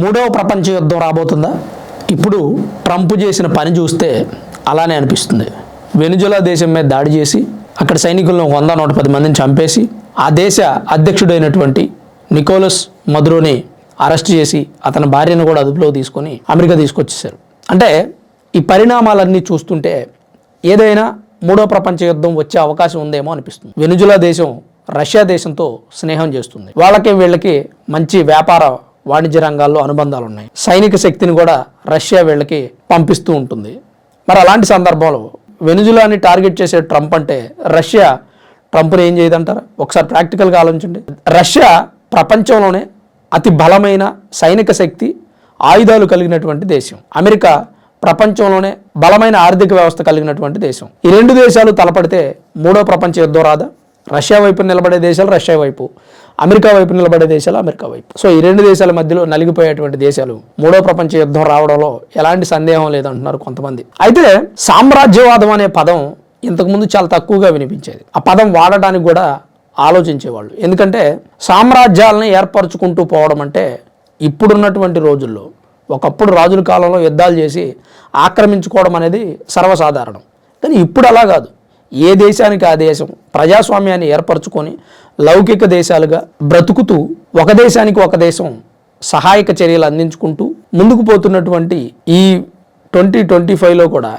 మూడవ ప్రపంచ యుద్ధం రాబోతుందా? ఇప్పుడు ట్రంప్ చేసిన పని చూస్తే అలానే అనిపిస్తుంది. వెనుజులా దేశం మీద దాడి చేసి అక్కడ సైనికులను వంద నూట పది మందిని చంపేసి ఆ దేశ అధ్యక్షుడైనటువంటి నికోలస్ మధురోని అరెస్ట్ చేసి అతని భార్యను కూడా అదుపులో తీసుకొని అమెరికా తీసుకొచ్చేసారు అంటే ఈ పరిణామాలన్నీ చూస్తుంటే ఏదైనా మూడో ప్రపంచ యుద్ధం వచ్చే అవకాశం ఉందేమో అనిపిస్తుంది. వెనుజులా దేశం రష్యా దేశంతో స్నేహం చేస్తుంది. వాళ్ళకి వీళ్ళకి మంచి వ్యాపార వాణిజ్య రంగాల్లో అనుబంధాలు ఉన్నాయి సైనిక శక్తిని కూడా రష్యా వీళ్ళకి పంపిస్తూ ఉంటుంది. మరి అలాంటి సందర్భంలో వెనుజులాని టార్గెట్ చేసే ట్రంప్ అంటే రష్యా ట్రంప్ని ఏం చేయదంటారు? ఒకసారి ప్రాక్టికల్గా ఆలోచించండి. రష్యా ప్రపంచంలోనే అతి బలమైన సైనిక శక్తి ఆయుధాలు కలిగినటువంటి దేశం. అమెరికా ప్రపంచంలోనే బలమైన ఆర్థిక వ్యవస్థ కలిగినటువంటి దేశం. ఈ రెండు దేశాలు తలపడితే మూడో ప్రపంచ యుద్ధం రాదా? రష్యా వైపు నిలబడే దేశాలు రష్యా వైపు. అమెరికా వైపు నిలబడే దేశాలు అమెరికా వైపు. సో ఈ రెండు దేశాల మధ్యలో నలిగిపోయేటువంటి దేశాలు మూడో ప్రపంచ యుద్ధం రావడంలో ఎలాంటి సందేహం లేదంటున్నారు కొంతమంది. అయితే సామ్రాజ్యవాదం అనే పదం ఇంతకుముందు చాలా తక్కువగా వినిపించేది. ఆ పదం వాడడానికి కూడా ఆలోచించేవాళ్ళు. ఎందుకంటే సామ్రాజ్యాలను ఏర్పరచుకుంటూ పోవడం అంటే ఇప్పుడున్నటువంటి రోజుల్లో ఒకప్పుడు రాజుల కాలంలో యుద్ధాలు చేసి ఆక్రమించుకోవడం అనేది సర్వసాధారణం. కానీ ఇప్పుడు అలా కాదు. ఏ దేశానికి ఆ దేశం ప్రజాస్వామ్యాన్ని ఏర్పరచుకొని లౌకిక దేశాలుగా బ్రతుకుతూ ఒక దేశానికి ఒక దేశం సహాయక చర్యలు అందించుకుంటూ ముందుకు పోతున్నటువంటి ఈ ట్వంటీ ట్వంటీ ఫైవ్లో కూడా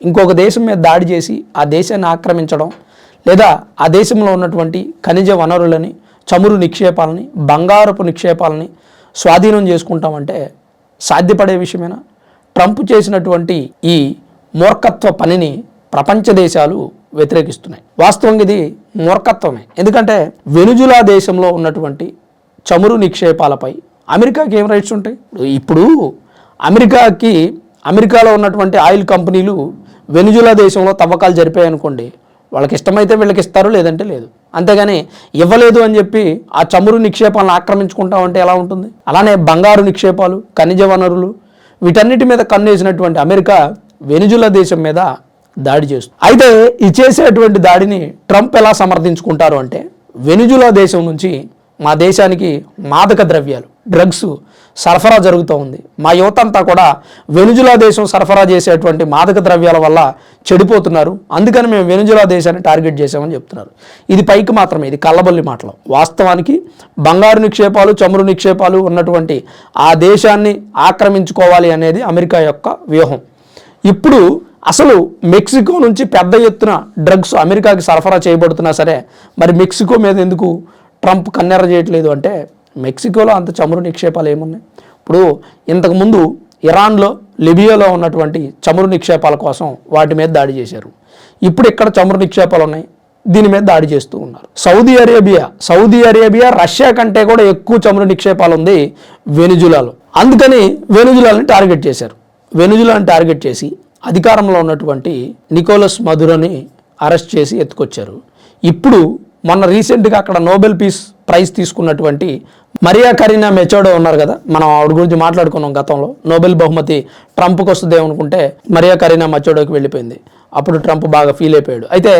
ఇంకొక దేశం మీద దాడి చేసి ఆ దేశాన్ని ఆక్రమించడం లేదా ఆ దేశంలో ఉన్నటువంటి ఖనిజ వనరులని చమురు నిక్షేపాలని బంగారపు నిక్షేపాలని స్వాధీనం చేసుకుంటామంటే సాధ్యపడే విషయమేనా? ట్రంప్ చేసినటువంటి ఈ మూర్ఖత్వ పనిని ప్రపంచ దేశాలు వ్యతిరేకిస్తున్నాయి. వాస్తవంగా ఇది మూర్ఖత్వమే. ఎందుకంటే వెనుజులా దేశంలో ఉన్నటువంటి చమురు నిక్షేపాలపై అమెరికాకి ఏం రైట్స్ ఉంటాయి? ఇప్పుడు అమెరికాకి అమెరికాలో ఉన్నటువంటి ఆయిల్ కంపెనీలు వెనుజులా దేశంలో తవ్వకాలు జరిపాయి అనుకోండి వాళ్ళకి ఇష్టమైతే వీళ్ళకి ఇస్తారు లేదంటే లేదు. అంతేగాని ఇవ్వలేదు అని చెప్పి ఆ చమురు నిక్షేపాలను ఆక్రమించుకుంటామంటే ఎలా ఉంటుంది? అలానే బంగారు నిక్షేపాలు ఖనిజ వనరులు వీటన్నిటి మీద కన్నేసినటువంటి అమెరికా వెనుజులా దేశం మీద దాడి చేస్తుంది అయితే ఈ చేసేటువంటి దాడిని ట్రంప్ ఎలా సమర్థించుకుంటారు అంటే వెనుజులా దేశం నుంచి మా దేశానికి మాదక ద్రవ్యాలు డ్రగ్స్ సరఫరా జరుగుతూ ఉంది. మా యువత అంతా కూడా వెనుజులా దేశం సరఫరా చేసేటువంటి మాదక ద్రవ్యాల వల్ల చెడిపోతున్నారు. అందుకని మేము వెనుజులా దేశాన్ని టార్గెట్ చేసామని చెప్తున్నారు. ఇది పైకి మాత్రమే ఇది కళ్ళబొల్లి మాటలు. వాస్తవానికి బంగారు నిక్షేపాలు చమురు నిక్షేపాలు ఉన్నటువంటి ఆ దేశాన్ని ఆక్రమించుకోవాలి అనేది అమెరికా యొక్క వ్యూహం. ఇప్పుడు అసలు మెక్సికో నుంచి పెద్ద ఎత్తున డ్రగ్స్ అమెరికాకి సరఫరా చేయబడుతున్నా సరే మరి మెక్సికో మీద ఎందుకు ట్రంప్ కన్నెర చేయట్లేదు అంటే మెక్సికోలో అంత చమురు నిక్షేపాలు ఏమున్నాయి? ఇప్పుడు ఇంతకుముందు ఇరాన్లో లిబియాలో ఉన్నటువంటి చమురు నిక్షేపాల కోసం వాటి మీద దాడి చేశారు. ఇప్పుడు ఇక్కడ చమురు నిక్షేపాలు ఉన్నాయి దీని మీద దాడి చేస్తూ ఉన్నారు. Saudi Arabia Saudi Arabia Russia కంటే కూడా ఎక్కువ చమురు నిక్షేపాలు ఉంది వెనుజులాలో. అందుకని వెనుజులాని టార్గెట్ చేశారు. వెనుజులాని టార్గెట్ చేసి అధికారంలో ఉన్నటువంటి నికోలస్ మధురని అరెస్ట్ చేసి ఎత్తుకొచ్చారు. ఇప్పుడు మొన్న రీసెంట్గా అక్కడ నోబెల్ పీస్ ప్రైజ్ తీసుకున్నటువంటి మరియా కరీనా మెచోడో ఉన్నారు కదా మనం ఆవిడ గురించి మాట్లాడుకున్నాం గతంలో. నోబెల్ బహుమతి ట్రంప్కి వస్తుంది అనుకుంటే మరియా కరీనా మెచోడోకి వెళ్ళిపోయింది. అప్పుడు ట్రంప్ బాగా ఫీల్ అయిపోయాడు. అయితే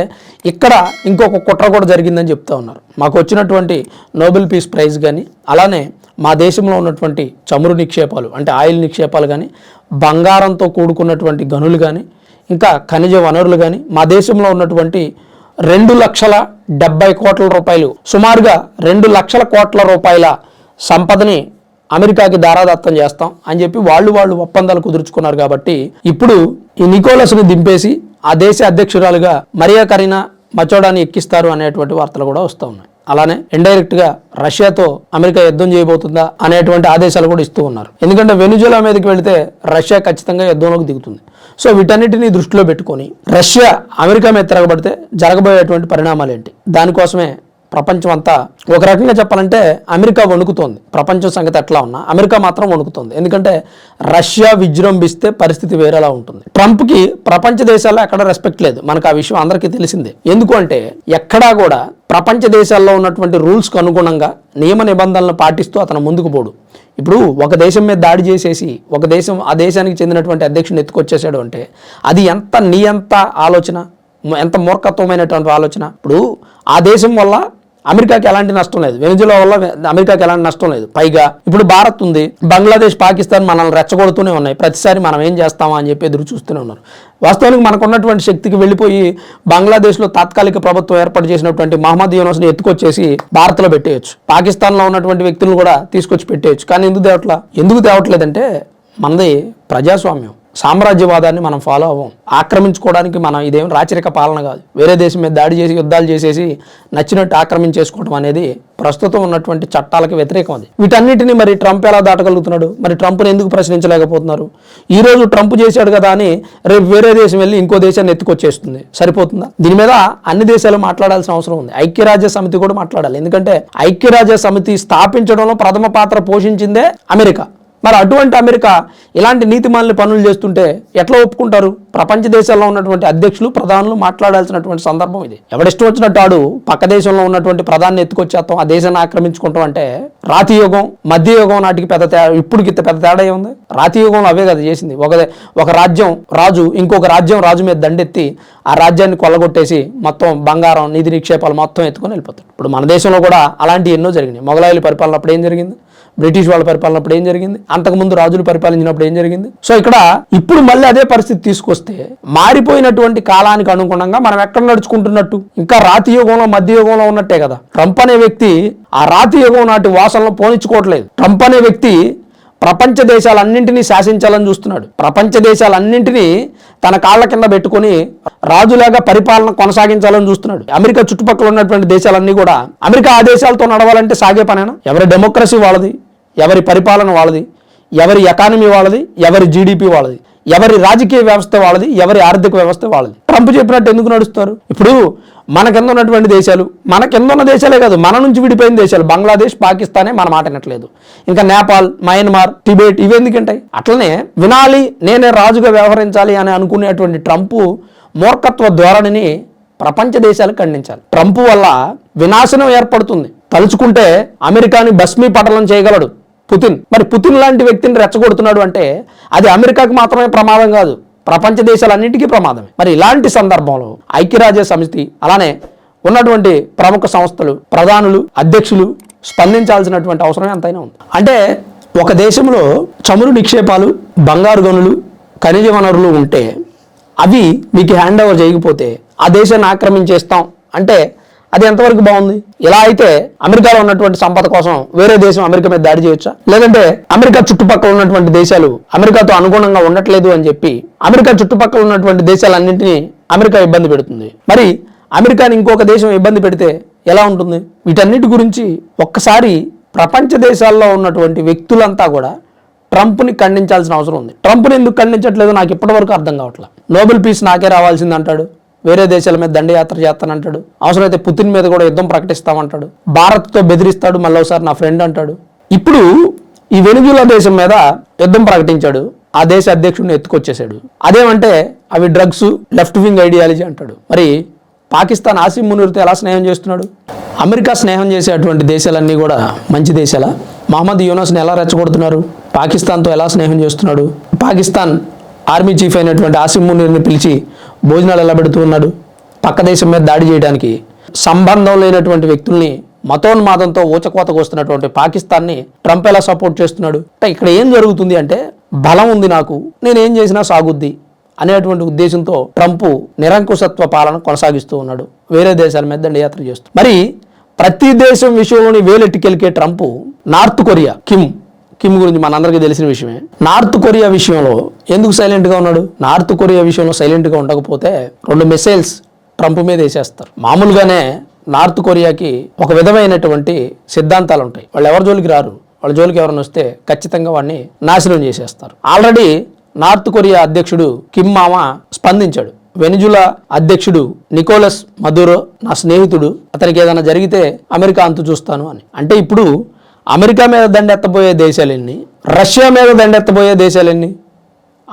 ఇక్కడ ఇంకొక కుట్ర కూడా జరిగిందని చెప్తా ఉన్నారు. మాకు వచ్చినటువంటి నోబెల్ పీస్ ప్రైజ్ కానీ అలానే మా దేశంలో ఉన్నటువంటి చమురు నిక్షేపాలు అంటే ఆయిల్ నిక్షేపాలు కానీ బంగారంతో కూడుకున్నటువంటి గనులు కానీ ఇంకా ఖనిజ వనరులు కానీ మా దేశంలో ఉన్నటువంటి రెండు లక్షల డెబ్బై కోట్ల రూపాయలు సుమారుగా రెండు లక్షల కోట్ల రూపాయల సంపదని అమెరికాకి దారాదత్తం చేస్తాం అని చెప్పి వాళ్ళు వాళ్ళు ఒప్పందాలు కుదుర్చుకున్నారు కాబట్టి ఇప్పుడు ఈ నికోలస్ని దింపేసి ఆ దేశ అధ్యక్షురాలుగా మరియా కరీనా మచోడాని ఎక్కిస్తారు అనేటువంటి వార్తలు కూడా వస్తూ ఉన్నాయి. అలానే ఇండైరెక్ట్గా రష్యాతో అమెరికా యుద్ధం చేయబోతుందా అనేటువంటి ఆదేశాలు కూడా ఇస్తూ ఉన్నారు. ఎందుకంటే వెనుజులా మీదకి వెళితే రష్యా ఖచ్చితంగా యుద్ధంలోకి దిగుతుంది. సో వీటన్నిటిని దృష్టిలో పెట్టుకొని రష్యా అమెరికా మీద తిరగబడితే జరగబోయేటువంటి పరిణామాలు ఏంటి దానికోసమే ప్రపంచం అంతా ఒక రకంగా చెప్పాలంటే అమెరికా వణుకుతోంది. ప్రపంచం సంగతి ఎట్లా ఉన్నా అమెరికా మాత్రం వణుకుతోంది. ఎందుకంటే రష్యా విజృంభిస్తే పరిస్థితి వేరేలా ఉంటుంది. ట్రంప్కి ప్రపంచ దేశాల్లో ఎక్కడ రెస్పెక్ట్ లేదు. మనకు ఆ విషయం అందరికీ తెలిసిందే. ఎందుకు అంటే ఎక్కడా కూడా ప్రపంచ దేశాల్లో ఉన్నటువంటి రూల్స్కు అనుగుణంగా నియమ నిబంధనలను పాటిస్తూ అతను ముందుకు పోడు. ఇప్పుడు ఒక దేశం మీద దాడి చేసేసి ఒక దేశం ఆ దేశానికి చెందినటువంటి అధ్యక్షుని ఎత్తుకొచ్చేసాడు అంటే అది ఎంత నీ ఎంత ఆలోచన ఎంత మూర్ఖత్వమైనటువంటి ఆలోచన? ఇప్పుడు ఆ దేశం వల్ల అమెరికాకి ఎలాంటి నష్టం లేదు. వెనిజులా వల్ల అమెరికాకి ఎలాంటి నష్టం లేదు. పైగా ఇప్పుడు భారత్ ఉంది. బంగ్లాదేశ్ పాకిస్తాన్ మనల్ని రెచ్చగొడుతూనే ఉన్నాయి. ప్రతిసారి మనం ఏం చేస్తామా అని చెప్పి ఎదురు చూస్తూనే ఉన్నారు. వాస్తవానికి మనకున్నటువంటి శక్తికి వెళ్ళిపోయి బంగ్లాదేశ్లో తాత్కాలిక ప్రభుత్వం ఏర్పాటు చేసినటువంటి మహమ్మద్ యూనస్ని ఎత్తుకొచ్చేసి భారత్లో పెట్టేయచ్చు. పాకిస్తాన్లో ఉన్నటువంటి వ్యక్తులను కూడా తీసుకొచ్చి పెట్టేయచ్చు. కానీ ఎందుకు తేవట్లా? ఎందుకు తేవట్లేదంటే మనది ప్రజాస్వామ్యం. సామ్రాజ్యవాదాన్ని మనం ఫాలో అవ్వం. ఆక్రమించుకోవడానికి మనం ఇదేం రాచరిక పాలన కాదు. వేరే దేశం మీద దాడి చేసి యుద్ధాలు చేసేసి నచ్చినట్టు ఆక్రమించేసుకోవడం అనేది ప్రస్తుతం ఉన్నటువంటి చట్టాలకు వ్యతిరేకం అది. వీటన్నిటిని మరి ట్రంప్ ఎలా దాటగలుగుతున్నాడు? మరి ట్రంప్ని ఎందుకు ప్రశ్నించలేకపోతున్నారు? ఈ రోజు ట్రంప్ చేశాడు కదా అని రేపు వేరే దేశం వెళ్ళి ఇంకో దేశాన్ని ఎత్తుకొచ్చేస్తుంది. సరిపోతుందా? దీని మీద అన్ని దేశాలు మాట్లాడాల్సిన అవసరం ఉంది. ఐక్యరాజ్య సమితి కూడా మాట్లాడాలి. ఎందుకంటే ఐక్యరాజ్య సమితి స్థాపించడంలో ప్రథమ పాత్ర పోషించిందే అమెరికా. మరి అటువంటి అమెరికా ఇలాంటి నీతిమాలిన పనులు చేస్తుంటే ఎట్లా ఒప్పుకుంటారు? ప్రపంచ దేశాల్లో ఉన్నటువంటి అధ్యక్షులు ప్రధానులు మాట్లాడాల్సినటువంటి సందర్భం ఇది. ఎవడిష్టం వచ్చినట్టు ఆడు పక్క దేశంలో ఉన్నటువంటి ప్రధాని ఎత్తుకొచ్చేస్తాం ఆ దేశాన్ని ఆక్రమించుకుంటాం అంటే రాతి యుగం మధ్య యుగం నాటికి పెద్ద తేడా ఇప్పటికి ఇంత పెద్ద తేడా ఏముంది? రాతి యుగంలో అవే కదా చేసింది. ఒక ఒక రాజ్యం రాజు ఇంకొక రాజ్యం రాజు మీద దండెత్తి ఆ రాజ్యాన్ని కొల్లగొట్టేసి మొత్తం బంగారం నిధి నిక్షేపాలు మొత్తం ఎత్తుకొని వెళ్ళిపోతాడు ఇప్పుడు మన దేశంలో కూడా అలాంటివి ఎన్నో జరిగినాయి. మొగలాయిల పరిపాలన అప్పుడు ఏం జరిగింది? బ్రిటిష్ వాళ్ళ పరిపాలనప్పుడు ఏం జరిగింది? అంతకుముందు రాజులు పరిపాలించినప్పుడు ఏం జరిగింది? సో ఇక్కడ ఇప్పుడు మళ్ళీ అదే పరిస్థితి తీసుకొస్తే మారిపోయినటువంటి కాలానికి అనుగుణంగా మనం ఎక్కడ నడుచుకుంటున్నట్టు? ఇంకా రాతి యుగంలో మధ్య యుగంలో ఉన్నట్టే కదా. ట్రంప్ అనే వ్యక్తి ఆ రాతి యుగం నాటి వాసనలో పోనిచ్చుకోవట్లేదు. ట్రంప్ అనే వ్యక్తి ప్రపంచ దేశాలన్నింటినీ శాసించాలని చూస్తున్నాడు. ప్రపంచ దేశాలన్నింటినీ తన కాళ్ళ కింద పెట్టుకొని రాజులాగా పరిపాలన కొనసాగించాలని చూస్తున్నాడు. అమెరికా చుట్టుపక్కల ఉన్నటువంటి దేశాలన్నీ కూడా అమెరికా ఆ దేశాలతో నడవాలంటే సాగే పనేనా? ఎవరి డెమోక్రసీ వాళ్ళది? ఎవరి పరిపాలన వాళ్ళది ఎవరి ఎకానమీ వాళ్ళది ఎవరి జీడిపి వాళ్ళది ఎవరి రాజకీయ వ్యవస్థ వాళ్ళది ఎవరి ఆర్థిక వ్యవస్థ వాళ్ళది. ట్రంప్ చెప్పినట్టు ఎందుకు నడుస్తారు? ఇప్పుడు మన కింద ఉన్నటువంటి దేశాలు మన కింద ఉన్న దేశాలే కాదు మన నుంచి విడిపోయిన దేశాలు బంగ్లాదేశ్ పాకిస్తానే మన మాట వినట్లేదు. ఇంకా నేపాల్ మయన్మార్ టిబెట్ ఇవి ఎందుకంటాయి అట్లనే వినాలి నేనే రాజుగా వ్యవహరించాలి అని అనుకునేటువంటి ట్రంప్ మూర్ఖత్వ ధోరణిని ప్రపంచ దేశాలు ఖండించాలి. ట్రంప్ వల్ల వినాశనం ఏర్పడుతుంది. తలుచుకుంటే అమెరికాని భస్మీపటలం చేయగలడు. పుతిన్. మరి పుతిన్ లాంటి వ్యక్తిని రెచ్చగొడుతున్నాడు అంటే అది అమెరికాకు మాత్రమే ప్రమాదం కాదు ప్రపంచ దేశాలన్నింటికీ ప్రమాదమే. మరి ఇలాంటి సందర్భంలో ఐక్యరాజ్య సమితి అలానే ఉన్నటువంటి ప్రముఖ సంస్థలు ప్రధానులు అధ్యక్షులు స్పందించాల్సినటువంటి అవసరం ఎంతైనా ఉంది. అంటే ఒక దేశంలో చమురు నిక్షేపాలు బంగారు గనులు ఖనిజ వనరులు ఉంటే అవి మీకు హ్యాండ్ ఓవర్ చేయకపోతే ఆ దేశాన్ని ఆక్రమించేస్తాం అంటే అది ఎంతవరకు బాగుంది? ఇలా అయితే అమెరికాలో ఉన్నటువంటి సంపద కోసం వేరే దేశం అమెరికా మీద దాడి చేయొచ్చా? లేదంటే అమెరికా చుట్టుపక్కల ఉన్నటువంటి దేశాలు అమెరికాతో అనుగుణంగా ఉండట్లేదు అని చెప్పి అమెరికా చుట్టుపక్కల ఉన్నటువంటి దేశాలన్నింటినీ అమెరికా ఇబ్బంది పెడుతుంది. మరి అమెరికాని ఇంకొక దేశం ఇబ్బంది పెడితే ఎలా ఉంటుంది? వీటన్నిటి గురించి ఒక్కసారి ప్రపంచ దేశాల్లో ఉన్నటువంటి వ్యక్తులంతా కూడా ట్రంప్ని ఖండించాల్సిన అవసరం ఉంది. ట్రంప్ని ఎందుకు ఖండించట్లేదో నాకు ఇప్పటివరకు అర్థం కావట్లేదు నోబెల్ పీస్ నాకే రావాల్సింది అంటాడు. వేరే దేశాల మీద దండయాత్ర చేస్తానంటాడు. అవసరమైతే పుతిన్ మీద కూడా యుద్ధం ప్రకటిస్తామంటాడు. భారత్తో బెదిరిస్తాడు మళ్ళీ ఒకసారి నా ఫ్రెండ్ అంటాడు. ఇప్పుడు ఈ వెనుజులా దేశం మీద యుద్ధం ప్రకటించాడు. ఆ దేశ అధ్యక్షుడిని ఎత్తుకొచ్చేసాడు. అదేమంటే అవి డ్రగ్స్ లెఫ్ట్ వింగ్ ఐడియాలజీ అంటాడు. మరి పాకిస్తాన్ ఆసిమ్ మునూర్తో ఎలా స్నేహం చేస్తున్నాడు? అమెరికా స్నేహం చేసేటువంటి దేశాలన్నీ కూడా మంచి దేశాల? మహమ్మద్ యూనస్ని ఎలా రెచ్చగొడుతున్నారు? పాకిస్తాన్తో ఎలా స్నేహం చేస్తున్నాడు? పాకిస్తాన్ ఆర్మీ చీఫ్ అయినటువంటి ఆసిమ్ మునీర్ని పిలిచి భోజనాలు ఎలా పెడుతూ ఉన్నాడు? పక్క దేశం మీద దాడి చేయడానికి సంబంధం లేనటువంటి వ్యక్తుల్ని మతోన్మాదంతో ఊచకోతకు వస్తున్నటువంటి పాకిస్తాన్ని ట్రంప్ ఎలా సపోర్ట్ చేస్తున్నాడు? ఇక్కడ ఏం జరుగుతుంది అంటే బలం ఉంది నాకు నేనేం చేసినా సాగుద్ది అనేటువంటి ఉద్దేశంతో ట్రంప్ నిరంకుశత్వ పాలన కొనసాగిస్తూ ఉన్నాడు. వేరే దేశాల మీద దండయాత్ర చేస్తూ. మరి ప్రతి దేశం విషయంలోని వేలెట్టుకెలికే Trump North Korea Kim. Kim గురించి మనందరికీ తెలిసిన విషయమే. నార్త్ కొరియా విషయంలో ఎందుకు సైలెంట్గా ఉన్నాడు? నార్త్ కొరియా విషయంలో సైలెంట్గా ఉండకపోతే రెండు మిసైల్స్ ట్రంప్ మీద వేసేస్తారు. మామూలుగానే నార్త్ కొరియాకి ఒక విధమైనటువంటి సిద్ధాంతాలు ఉంటాయి వాళ్ళు ఎవరి జోలికి రారు? వాళ్ళ జోలికి ఎవరైనా వస్తే ఖచ్చితంగా వాడిని నాశనం చేసేస్తారు. ఆల్రెడీ నార్త్ కొరియా అధ్యక్షుడు కిమ్ మామ స్పందించాడు. వెనిజులా అధ్యక్షుడు నికోలస్ మధురో నా స్నేహితుడు అతనికి ఏదైనా జరిగితే అమెరికా అంతు చూస్తాను అని. అంటే ఇప్పుడు అమెరికా మీద దండెత్తబోయే దేశాలన్నీ? రష్యా మీద దండెత్తబోయే దేశాలన్నీ?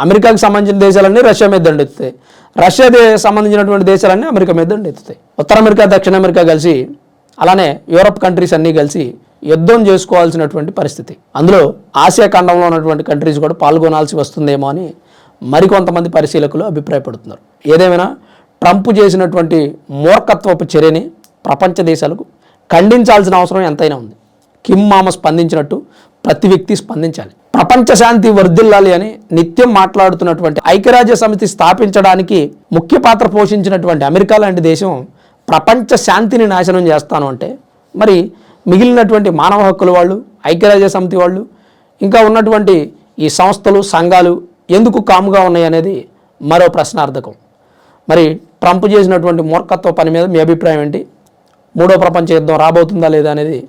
అమెరికాకి సంబంధించిన దేశాలన్నీ రష్యా మీద దండెత్తుతాయి. రష్యా సంబంధించినటువంటి దేశాలన్నీ అమెరికా మీద దండెత్తుతాయి. ఉత్తర అమెరికా దక్షిణ అమెరికా కలిసి అలానే యూరప్ కంట్రీస్ అన్నీ కలిసి యుద్ధం చేసుకోవాల్సినటువంటి పరిస్థితి. అందులో ఆసియా ఖండంలో ఉన్నటువంటి కంట్రీస్ కూడా పాల్గొనాల్సి వస్తుందేమో అని మరికొంతమంది పరిశీలకులు అభిప్రాయపడుతున్నారు. ఏదేమైనా ట్రంప్ చేసినటువంటి మూర్ఖత్వపు చర్యని ప్రపంచ దేశాలకు ఖండించాల్సిన అవసరం ఎంతైనా ఉంది. కిమ్ మామ స్పందించినట్టు ప్రతి వ్యక్తి స్పందించాలి. ప్రపంచ శాంతి వర్ధిల్లాలి అని నిత్యం మాట్లాడుతున్నటువంటి ఐక్యరాజ్య సమితి స్థాపించడానికి ముఖ్య పాత్ర పోషించినటువంటి అమెరికా లాంటి దేశం ప్రపంచ శాంతిని నాశనం చేస్తాను అంటే మరి మిగిలినటువంటి మానవ హక్కుల వాళ్ళు ఐక్యరాజ్య సమితి వాళ్ళు ఇంకా ఉన్నటువంటి ఈ సంస్థలు సంఘాలు ఎందుకు కాముగా ఉన్నాయి అనేది మరో ప్రశ్నార్థకం. మరి ట్రంప్ చేసినటువంటి మూర్ఖత్వ పని మీద మీ అభిప్రాయం ఏంటి? మూడో ప్రపంచ యుద్ధం రాబోతుందా లేదా అనేది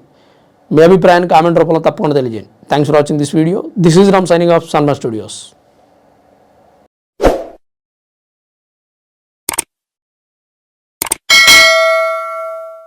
మీ అభిప్రాయాన్ని కామెంట్ రూపంలో తప్పకుండా తెలియజేయండి. Thanks for watching this video this is Ram signing off Sanma Studios